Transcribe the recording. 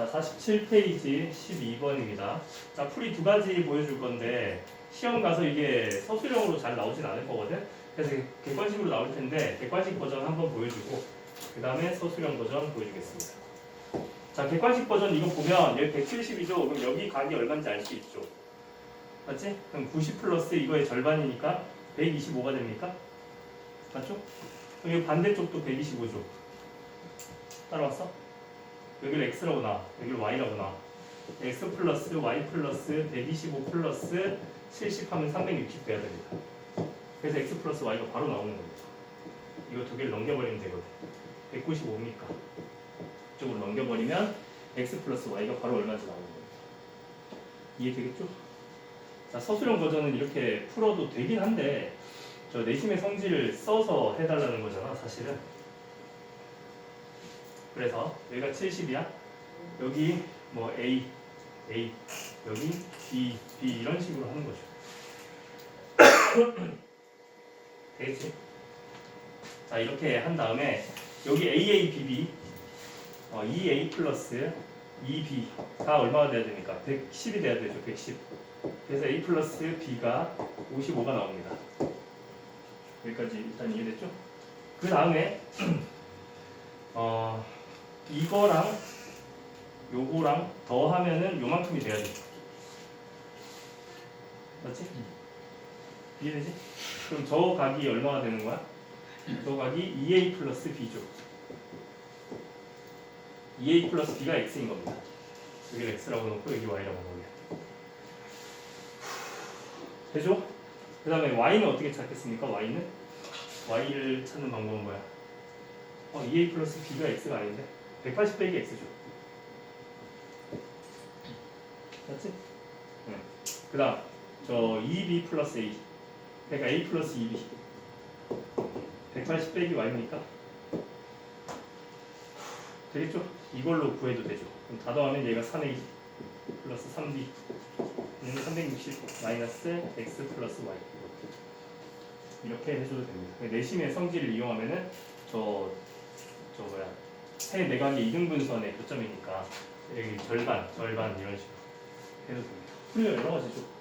자, 47페이지 12번입니다. 자, 풀이 두 가지 보여줄 건데 시험 가서 이게 서술형으로 잘 나오진 않을 거거든. 그래서 객관식으로 나올 텐데 객관식 버전 한번 보여주고 그 다음에 서술형 버전 보여주겠습니다. 자, 객관식 버전 이거 보면 여기 170이죠. 그럼 여기 각이 얼마인지 알 수 있죠. 맞지? 그럼 90 플러스 이거의 절반이니까 125가 됩니까? 맞죠? 그럼 이 반대쪽도 125죠. 따라왔어? 여기를 x라고 나, 여기를 y라고 나. x 플러스 y 플러스 125 플러스 70 하면 360 돼야 됩니다. 그래서 x 플러스 y가 바로 나오는 겁니다. 이거 두 개를 넘겨버리면 되거든. 195입니까? 이쪽으로 넘겨버리면 x 플러스 y가 바로 얼마인지 나오는 겁니다. 이해되겠죠? 자, 서술형 버전은 이렇게 풀어도 되긴 한데 저 내심의 성질을 써서 해달라는 거잖아, 사실은. 그래서 여기가 70이야. 여기 뭐 A, A, 여기 B, B 이런 식으로 하는 거죠. 되겠지? 자 이렇게 한 다음에 여기 AA, BB, 어, 2A 플러스 2B가 얼마가 돼야 됩니까? 110이 돼야 되죠, 110. 그래서 A 플러스 B가 55가 나옵니다. 여기까지 일단 이해됐죠? 그 다음에 어, 이거랑 요거랑 더하면은 요만큼이 돼야 돼. 맞지? 이해되지? 그럼 저 각이 얼마가 되는 거야? 저 각이 2a 플러스 b죠. 2a 플러스 b가 x인 겁니다. 여기를 x라고 놓고 여기 y라고 놓으면 되죠? 그 다음에 y는 어떻게 찾겠습니까? y는? y를 찾는 방법은 뭐야? 어, 2a 플러스 b가 x가 아닌데 180 빼기 x죠. 맞지? 응. 그 다음 저 2b 플러스 a 그러니까 a 플러스 2b 180 빼기 y니까 되겠죠? 이걸로 구해도 되죠. 그럼 다 더하면 얘가 3a 플러스 3b 얘는 360 마이너스 x 플러스 y 이렇게 해줘도 됩니다. 내심의 성질을 이용하면은 저, 세 내각의 이등분선의 교점이니까 여기 절반, 절반 이런 식으로 해도 됩니다. 풀려 여러 가지죠.